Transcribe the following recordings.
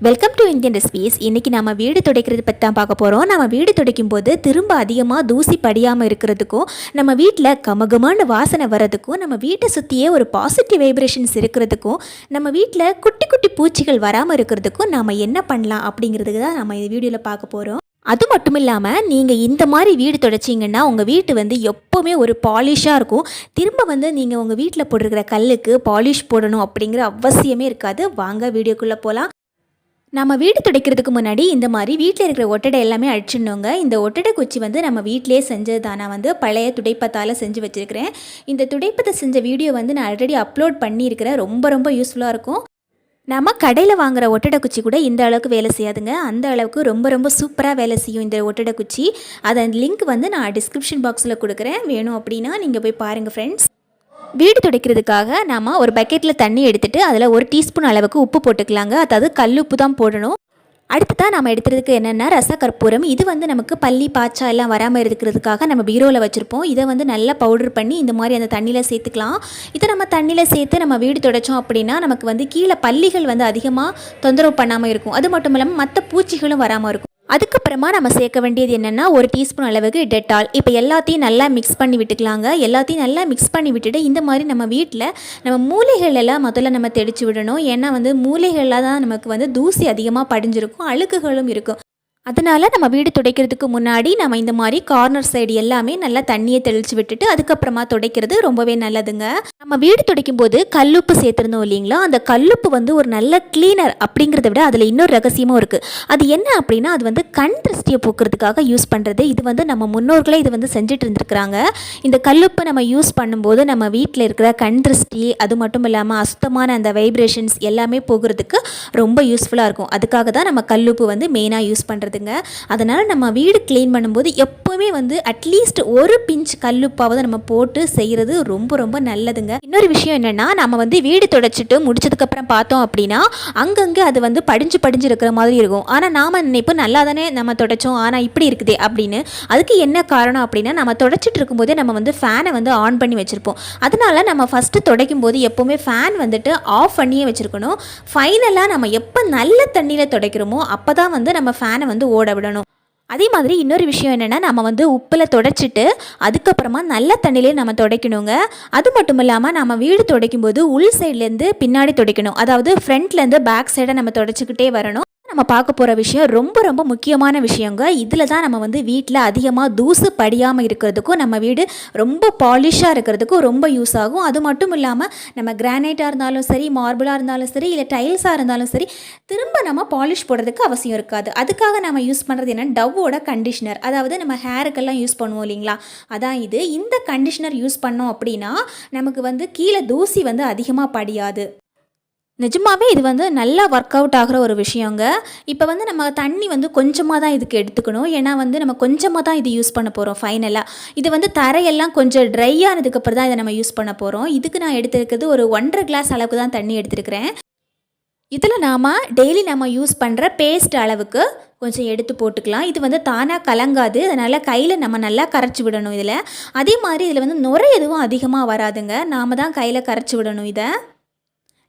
Welcome to Indian recipes இன்றைக்கி நம்ம வீடு துடைக்கிறது பற்றி தான் பார்க்க போகிறோம் நம்ம வீடு துடைக்கும் போது திரும்ப அதிகமாக தூசி படியாமல் இருக்கிறதுக்கும் நம்ம வீட்டில் கமகமான வாசனை வர்றதுக்கும் நம்ம வீட்டை சுற்றியே ஒரு பாசிட்டிவ் வைப்ரேஷன்ஸ் இருக்கிறதுக்கும் நம்ம வீட்டில் குட்டி குட்டி பூச்சிகள் வராமல் இருக்கிறதுக்கும் நம்ம என்ன பண்ணலாம் அப்படிங்கிறதுக்கு தான் நம்ம இந்த வீடியோவில் பார்க்க போகிறோம் அது மட்டும் இல்லாமல் நீங்கள் இந்த மாதிரி வீடு தொடச்சிங்கன்னா உங்கள் வீட்டு வந்து எப்போவுமே ஒரு பாலிஷாக இருக்கும். திரும்ப வந்து நீங்கள் உங்கள் வீட்டில் போட்டிருக்கிற கல்லுக்கு பாலிஷ் போடணும் அப்படிங்கிற அவசியமே இருக்காது. வாங்க வீடியோக்குள்ளே போகலாம் நம்ம வீடு துடைக்கிறதுக்கு முன்னாடி இந்த மாதிரி வீட்டில் இருக்கிற ஒட்டடை எல்லாமே அடிச்சிடணுங்க இந்த ஒட்டடை குச்சி வந்து நம்ம வீட்டிலே செஞ்சது தான். நான் வந்து பழைய துடைப்பத்தால் செஞ்சு வச்சுருக்கிறேன். இந்த துடைப்பத்தை செஞ்ச வீடியோ வந்து நான் ஆல்ரெடி அப்லோட் பண்ணியிருக்கிறேன். ரொம்ப ரொம்ப யூஸ்ஃபுல்லாக இருக்கும். நம்ம கடையில் வாங்குற ஒட்டடை குச்சி கூட இந்த அளவுக்கு வேலை செய்யாதுங்க. அந்த அளவுக்கு ரொம்ப ரொம்ப சூப்பராக வேலை செய்யும் இந்த ஒட்டடை குச்சி. அதன் லிங்க் வந்து நான் டிஸ்கிரிப்ஷன் பாக்ஸில் கொடுக்குறேன். வேணும் அப்படின்னா நீங்கள் போய் பாருங்கள் ஃப்ரெண்ட்ஸ் வீடு துடைக்கிறதுக்காக நாம் ஒரு பக்கெட்டில் தண்ணி எடுத்துகிட்டு அதில் ஒரு டீஸ்பூன் அளவுக்கு உப்பு போட்டுக்கலாங்க. அதாவது கல் உப்பு தான் போடணும். அடுத்ததான் நம்ம எடுத்துறதுக்கு என்னென்னா ரசக்கற்பூரம் இது வந்து நமக்கு பள்ளி பாய்ச்சா எல்லாம் வராமல் இருக்கிறதுக்காக நம்ம பீரோவில் வச்சுருப்போம். இதை வந்து நல்லா பவுடர் பண்ணி இந்த மாதிரி அந்த தண்ணியில் சேர்த்துக்கலாம். இதை நம்ம தண்ணியில் சேர்த்து நம்ம வீடு துடைச்சோம் அப்படின்னா நமக்கு வந்து கீழே பள்ளிகள் வந்து அதிகமாக தொந்தரவு பண்ணாமல் இருக்கும். அது மட்டும் இல்லாமல் மற்ற பூச்சிகளும் வராமல் இருக்கும். அதுக்கப்புறமா நம்ம சேர்க்க வேண்டியது என்னென்னா ஒரு டீஸ்பூன் அளவுக்கு டெட்டால் இப்போ எல்லாத்தையும் நல்லா மிக்ஸ் பண்ணி விட்டுக்கலாங்க. எல்லாத்தையும் நல்லா மிக்ஸ் பண்ணி விட்டுட்டு இந்த மாதிரி நம்ம வீட்டில் நம்ம மூலைகள் எல்லாம் முதல்ல நம்ம தெளித்து விடணும். ஏன்னா வந்து மூலிகளில் தான் நமக்கு வந்து தூசி அதிகமாக படிஞ்சிருக்கும் அழுக்குகளும் இருக்கும். அதனால் நம்ம வீடு துடைக்கிறதுக்கு முன்னாடி நம்ம இந்த மாதிரி கார்னர் சைடு எல்லாமே நல்லா தண்ணியை தெளித்து விட்டுட்டு அதுக்கப்புறமா துடைக்கிறது ரொம்பவே நல்லதுங்க. நம்ம வீடு துடைக்கும் போது கல்லுப்பு சேர்த்துருந்தோம் இல்லைங்களா? அந்த கல்லுப்பு வந்து ஒரு நல்ல கிளீனர் அப்படிங்கிறத விட அதில் இன்னொரு ரகசியமும் இருக்குது அது என்ன அப்படின்னா அது வந்து கண் திருஷ்டியை போக்குறதுக்காக யூஸ் பண்ணுறது இது வந்து நம்ம முன்னோர்களே இது வந்து செஞ்சுட்டு இருந்திருக்கிறாங்க. இந்த கல்லுப்பு நம்ம யூஸ் பண்ணும்போது நம்ம வீட்டில் இருக்கிற கண் திருஷ்டி அது மட்டும் இல்லாமல் அசுத்தமான அந்த வைப்ரேஷன்ஸ் எல்லாமே போகிறதுக்கு ரொம்ப யூஸ்ஃபுல்லாக இருக்கும். அதுக்காக தான் நம்ம கல்லுப்பு வந்து மெயினாக யூஸ் பண்ணுறது வருதுங்க அதனால் நம்ம வீடு க்ளீன் பண்ணும்போது எப்போவுமே வந்து அட்லீஸ்ட் ஒரு பிஞ்ச் கல்லுப்பாவது நம்ம போட்டு செய்கிறது ரொம்ப ரொம்ப நல்லதுங்க. இன்னொரு விஷயம் என்னென்னா நம்ம வந்து வீடு துடைச்சிட்டு முடிச்சதுக்கப்புறம் பார்த்தோம் அப்படின்னா அங்கங்கே அது வந்து படிஞ்சு படிஞ்சு இருக்கிற மாதிரி இருக்கும். ஆனால் நாம் நினைப்போம் நல்லா தானே நம்ம துடைச்சோம் ஆனால் இப்படி இருக்குதே அப்படின்னு. அதுக்கு என்ன காரணம் அப்படின்னா நம்ம துடைச்சிட்டு இருக்கும்போதே நம்ம வந்து ஃபேனை வந்து ஆன் பண்ணி வச்சுருப்போம். அதனால் நம்ம ஃபஸ்ட்டு துடைக்கும் போது எப்போவுமே ஃபேன் வந்துட்டு ஆஃப் பண்ணியே வச்சுருக்கணும். ஃபைனலாக நம்ம எப்போ நல்ல தண்ணியில் துடைக்கிறோமோ அப்போ தான் வந்து நம்ம ஃபேனை வந்து ஓட விடணும். அதே மாதிரி இன்னொரு விஷயம் என்னென்னா நம்ம வந்து உப்பில் தொடச்சிட்டு அதுக்கப்புறமா நல்ல தண்ணியிலே நம்ம துடைக்கணுங்க. அது மட்டும் இல்லாமல் நம்ம வீடு துடைக்கும் போது உள் சைட்லேருந்து பின்னாடி துடைக்கணும். அதாவது ஃப்ரண்ட்லேருந்து பேக் சைடை நம்ம துடைச்சிக்கிட்டே வரணும். நம்ம பார்க்க போகிற விஷயம் ரொம்ப ரொம்ப முக்கியமான விஷயங்க. இதில் தான் நம்ம வந்து வீட்டில் அதிகமாக தூசு படியாமல் இருக்கிறதுக்கும் நம்ம வீடு ரொம்ப பாலிஷாக இருக்கிறதுக்கும் ரொம்ப யூஸ் ஆகும். அது மட்டும் இல்லாமல் நம்ம கிரானைட்டாக இருந்தாலும் சரி மார்பிளாக இருந்தாலும் சரி இல்லை டைல்ஸாக இருந்தாலும் சரி திரும்ப நம்ம பாலிஷ் போடுறதுக்கு அவசியம் இருக்காது. அதுக்காக நம்ம யூஸ் பண்ணுறது என்ன? டவ்வோட கண்டிஷனர் அதாவது நம்ம ஹேருக்கெல்லாம் யூஸ் பண்ணுவோம் இல்லைங்களா? அதான் இது. இந்த கண்டிஷனர் யூஸ் பண்ணோம் அப்படின்னா நமக்கு வந்து கீழே தூசி வந்து அதிகமாக படியாது. நிஜமாவே இது வந்து நல்லா ஒர்க் அவுட் ஆகிற ஒரு விஷயங்க. இப்போ வந்து நம்ம தண்ணி வந்து கொஞ்சமாக தான் இதுக்கு எடுத்துக்கணும். ஏன்னா வந்து நம்ம கொஞ்சமாக தான் இது யூஸ் பண்ண போகிறோம் ஃபைனலாக இது வந்து தரையெல்லாம் கொஞ்சம் ட்ரை ஆனதுக்கப்புறம் தான் இதை நம்ம யூஸ் பண்ண போகிறோம் இதுக்கு நான் எடுத்துருக்கிறது ஒரு ஒன்றரை கிளாஸ் அளவுக்கு தான் தண்ணி எடுத்துருக்கிறேன். இதில் நாம் டெய்லி நம்ம யூஸ் பண்ணுற பேஸ்ட் அளவுக்கு கொஞ்சம் எடுத்து போட்டுக்கலாம். இது வந்து தானாக கலங்காது. அதனால் கையில் நம்ம நல்லா கரைச்சி விடணும் இதில். அதே மாதிரி இதில் வந்து நுரை எதுவும் அதிகமாக வராதுங்க. நாம் தான் கையில் கரைச்சி விடணும் இதை.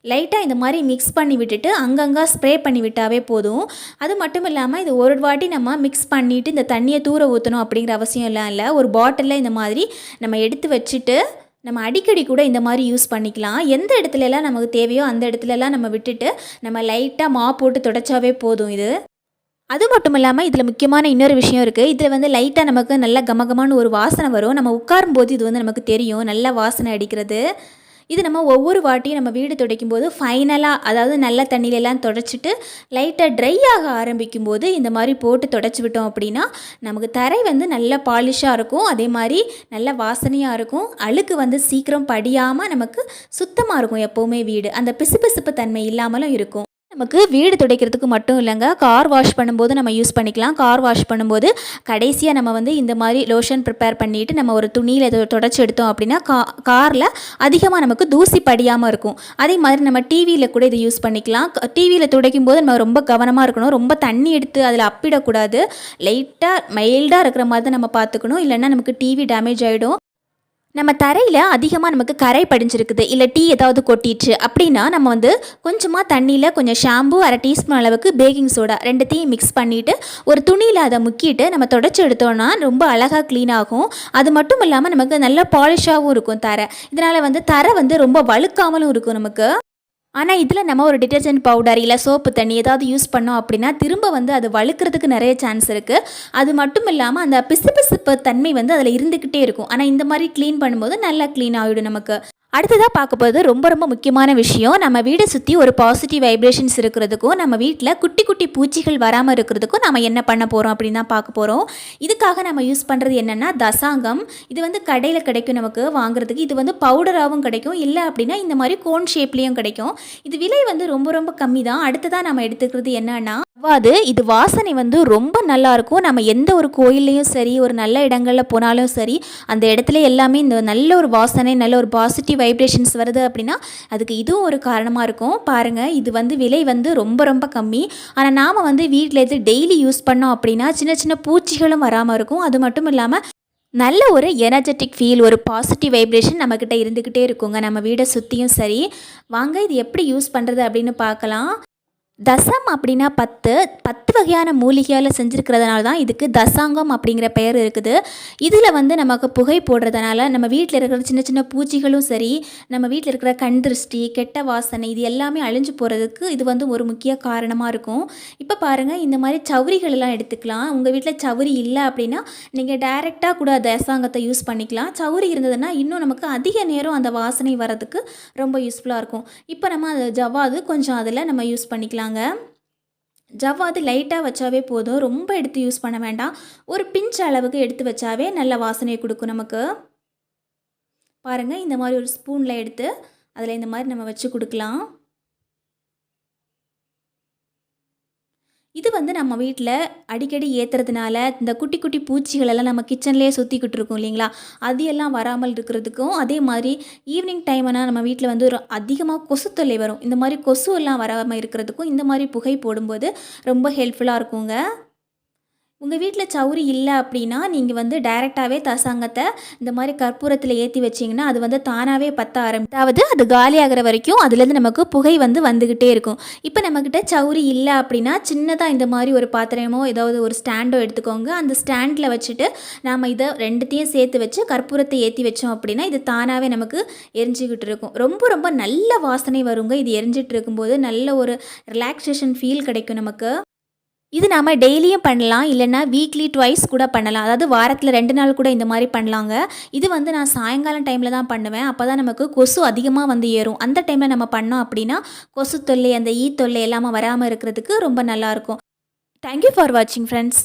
லைட்டாக இந்த மாதிரி மிக்ஸ் பண்ணி விட்டுட்டு அங்கங்கே ஸ்ப்ரே பண்ணி விட்டாவே போதும். அது மட்டும் இல்லாமல் இது ஒரு வாட்டி நம்ம மிக்ஸ் பண்ணிவிட்டு இந்த தண்ணியை தூர ஊற்றணும் அப்படிங்கிற அவசியம் எல்லாம் இல்லை. ஒரு பாட்டிலில் இந்த மாதிரி நம்ம எடுத்து வச்சுட்டு நம்ம அடிக்கடி கூட இந்த மாதிரி யூஸ் பண்ணிக்கலாம். எந்த இடத்துலலாம் நமக்கு தேவையோ அந்த இடத்துலலாம் நம்ம விட்டுட்டு நம்ம லைட்டாக மா போட்டு தொடச்சாவே போதும் இது. அது மட்டும் இல்லாமல் இதில் முக்கியமான இன்னொரு விஷயம் இருக்குது இதில் வந்து லைட்டாக நமக்கு நல்ல கமகமான ஒரு வாசனை வரும். நம்ம உட்காரும்போது இது வந்து நமக்கு தெரியும். நல்ல வாசனை அடிக்கிறது. இது நம்ம ஒவ்வொரு வாட்டியும் நம்ம வீடு துடைக்கும் போது ஃபைனலாக அதாவது நல்ல தண்ணியிலலாம் தொடச்சிட்டு லைட்டாக ட்ரை ஆக ஆரம்பிக்கும் போது இந்த மாதிரி போட்டு தொடச்சி விட்டோம் அப்படின்னா நமக்கு தரை வந்து நல்ல பாலிஷாக இருக்கும். அதே மாதிரி நல்ல வாசனையாக இருக்கும். அழுக்கு வந்து சீக்கிரம் படியாமல் நமக்கு சுத்தமாக இருக்கும் எப்போவுமே வீடு. அந்த பிசுபிசுப்பு தன்மை இல்லாமலும் இருக்கும். நமக்கு வீடு துடைக்கிறதுக்கு மட்டும் இல்லைங்க. கார் வாஷ் பண்ணும்போது நம்ம யூஸ் பண்ணிக்கலாம். கார் வாஷ் பண்ணும்போது கடைசியாக நம்ம வந்து இந்த மாதிரி லோஷன் ப்ரிப்பேர் பண்ணிவிட்டு நம்ம ஒரு துணியில் இதை தொடச்சி எடுத்தோம் அப்படின்னா கா காரில் அதிகமாக நமக்கு தூசி படியாமல் இருக்கும். அதே மாதிரி நம்ம டிவியில் கூட இதை யூஸ் பண்ணிக்கலாம். டிவியில் துடைக்கும் போது நம்ம ரொம்ப கவனமாக இருக்கணும். ரொம்ப தண்ணி எடுத்து அதில் அப்பிடக்கூடாது. லைட்டாக மைல்டாக இருக்கிற மாதிரி தான் நம்ம பார்த்துக்கணும். இல்லைன்னா நமக்கு டிவி டேமேஜ் ஆகிடும் நம்ம தரையில் அதிகமாக நமக்கு கரை படிஞ்சிருக்குது இல்லை டீ ஏதாவது கொட்டிடுச்சு அப்படின்னா நம்ம வந்து கொஞ்சமாக தண்ணியில் கொஞ்சம் ஷாம்பு அரை டீஸ்பூன் அளவுக்கு பேக்கிங் சோடா ரெண்டுத்தையும் மிக்ஸ் பண்ணிவிட்டு ஒரு துணியில் அதை முக்கிட்டு நம்ம தொடச்சி எடுத்தோம்னா ரொம்ப அழகாக க்ளீன் ஆகும். அது மட்டும் இல்லாமல் நமக்கு நல்ல பாலிஷாகவும் இருக்கும் தரை. இதனால் வந்து தரை வந்து ரொம்ப வழுக்காமலும் இருக்கும் நமக்கு. ஆனால் இதில் நம்ம ஒரு டிட்டர்ஜென்ட் பவுடர் இல்லை சோப்பு தண்ணி ஏதாவது யூஸ் பண்ணோம் அப்படின்னா திரும்ப வந்து அது வழுக்கிறதுக்கு நிறைய சான்ஸ் இருக்குது அது மட்டும் இல்லாமல் அந்த பிசுபிசுப்பு தன்மை வந்து அதில் இருந்துக்கிட்டே இருக்கும். ஆனால் இந்த மாதிரி க்ளீன் பண்ணும்போது நல்லா க்ளீன் ஆகிடும் நமக்கு. அடுத்ததாக பார்க்க போகிறது ரொம்ப ரொம்ப முக்கியமான விஷயம். நம்ம வீடை சுற்றி ஒரு பாசிட்டிவ் வைப்ரேஷன்ஸ் இருக்கிறதுக்கும் நம்ம வீட்டில் குட்டி குட்டி பூச்சிகள் வராமல் இருக்கிறதுக்கும் நம்ம என்ன பண்ண போகிறோம் அப்படின்னு தான் பார்க்க போகிறோம் இதுக்காக நம்ம யூஸ் பண்ணுறது என்னென்னா தசாங்கம். இது வந்து கடையில் கிடைக்கும் நமக்கு வாங்குறதுக்கு. இது வந்து பவுடராகவும் கிடைக்கும். இல்லை அப்படின்னா இந்த மாதிரி கோன் ஷேப்லேயும் கிடைக்கும். இது விலை வந்து ரொம்ப ரொம்ப கம்மி தான். அடுத்ததாக நம்ம எடுத்துக்கிறது என்னன்னா அவ்வாது இது வாசனை வந்து ரொம்ப நல்லா இருக்கும் நம்ம எந்த ஒரு கோயில்லையும் சரி ஒரு நல்ல இடங்களில் போனாலும் சரி அந்த இடத்துல எல்லாமே இந்த நல்ல ஒரு வாசனை நல்ல ஒரு பாசிட்டிவ் வைப்ரேஷன்ஸ் வருது அப்படின்னா அதுக்கு இதுவும் ஒரு காரணமாக இருக்கும். பாருங்கள் இது வந்து விலை வந்து ரொம்ப ரொம்ப கம்மி. ஆனால் நாம் வந்து வீட்டில் எது டெய்லி யூஸ் பண்ணோம் அப்படின்னா சின்ன சின்ன பூச்சிகளும் வராமல் இருக்கும். அது மட்டும் இல்லாமல் நல்ல ஒரு எனர்ஜெட்டிக் ஃபீல் ஒரு பாசிட்டிவ் வைப்ரேஷன் நம்மக்கிட்ட இருந்துக்கிட்டே இருக்குங்க. நம்ம வீடை சுற்றியும் சரி. வாங்க இது எப்படி யூஸ் பண்ணுறது அப்படின்னு பார்க்கலாம். தசம் அப்படின்னா பத்து பத்து வகையான மூலிகையால் செஞ்சுருக்கிறதுனால தான் இதுக்கு தசாங்கம் அப்படிங்கிற பெயர் இருக்குது. இதில் வந்து நமக்கு புகை போடுறதுனால நம்ம வீட்டில் இருக்கிற சின்ன சின்ன பூச்சிகளும் சரி நம்ம வீட்டில் இருக்கிற கண் திருஷ்டி கெட்ட வாசனை இது எல்லாமே அழிஞ்சு போகிறதுக்கு இது வந்து ஒரு முக்கிய காரணமாக இருக்கும். இப்போ பாருங்கள் இந்த மாதிரி சவுரிகள் எல்லாம் எடுத்துக்கலாம். உங்கள் வீட்டில் சவுரி இல்லை அப்படின்னா நீங்கள் டைரெக்டாக கூட தசாங்கத்தை யூஸ் பண்ணிக்கலாம். சவுரி இருந்ததுன்னா இன்னும் நமக்கு அதிக நேரம் அந்த வாசனை வரதுக்கு ரொம்ப யூஸ்ஃபுல்லாக இருக்கும். இப்போ நம்ம அதை ஜவ்வாது கொஞ்சம் அதில் நம்ம யூஸ் பண்ணிக்கலாம் ஜவ்வா ஜவ்வாது லைட்டாக வச்சாவே போதும். ரொம்ப எடுத்து யூஸ் பண்ண வேண்டாம். ஒரு பிஞ்ச் அளவுக்கு எடுத்து வச்சாவே நல்ல வாசனையை கொடுக்கும் நமக்கு. பாருங்கள் இந்த மாதிரி ஒரு ஸ்பூனில் எடுத்து அதில் இந்த மாதிரி நம்ம வச்சு கொடுக்கலாம். இது வந்து நம்ம வீட்டில் அடிக்கடி ஏற்றுறதுனால இந்த குட்டி குட்டி பூச்சிகளெல்லாம் நம்ம கிச்சன்லேயே சுற்றிக்கிட்டு இருக்கோம் இல்லைங்களா? அது எல்லாம் வராமல் இருக்கிறதுக்கும் அதே மாதிரி ஈவினிங் டைம்னால் நம்ம வீட்டில் வந்து ஒரு அதிகமாக கொசு தொல்லை வரும். இந்த மாதிரி கொசு எல்லாம் வராமல் இருக்கிறதுக்கும் இந்த மாதிரி புகை போடும்போது ரொம்ப ஹெல்ப்ஃபுல்லாக இருக்குங்க. உங்கள் வீட்டில் சவுரி இல்லை அப்படின்னா நீங்கள் வந்து டைரெக்டாகவே தசாங்கத்தை இந்த மாதிரி கற்பூரத்தில் ஏற்றி வச்சிங்கன்னா அது வந்து தானாகவே பற்ற ஆரம்பி அதாவது அது காலியாகிற வரைக்கும் அதுலேருந்து நமக்கு புகை வந்து வந்துக்கிட்டே இருக்கும். இப்போ நம்மக்கிட்ட சவுரி இல்லை அப்படின்னா சின்னதாக இந்த மாதிரி ஒரு பாத்திரமோ ஏதாவது ஒரு ஸ்டாண்டோ எடுத்துக்கோங்க. அந்த ஸ்டாண்டில் வச்சுட்டு நாம் இதை ரெண்டுத்தையும் சேர்த்து வச்சு கற்பூரத்தை ஏற்றி வச்சோம் அப்படின்னா இது தானாகவே நமக்கு எரிஞ்சிக்கிட்டு இருக்கும். ரொம்ப ரொம்ப நல்ல வாசனை வருங்க. இது எரிஞ்சிட்டு இருக்கும்போது நல்ல ஒரு ரிலாக்ஸேஷன் ஃபீல் கிடைக்கும் நமக்கு. இது நாம் டெய்லியும் பண்ணலாம் இல்லைன்னா வீக்லி ட்வைஸ் கூட பண்ணலாம். அதாவது வாரத்தில் ரெண்டு நாள் கூட இந்த மாதிரி பண்ணலாங்க. இது வந்து நான் சாயங்காலம் டைமில் தான் பண்ணுவேன். அப்போ தான் நமக்கு கொசு அதிகமாக வந்து ஏறும். அந்த டைமில் நம்ம பண்ணோம் அப்படின்னா கொசு தொல்லை அந்த ஈ தொல்லை எல்லாமே வராமல் இருக்கிறதுக்கு ரொம்ப நல்லாயிருக்கும் தேங்க்யூ ஃபார் வாட்சிங் ஃப்ரெண்ட்ஸ்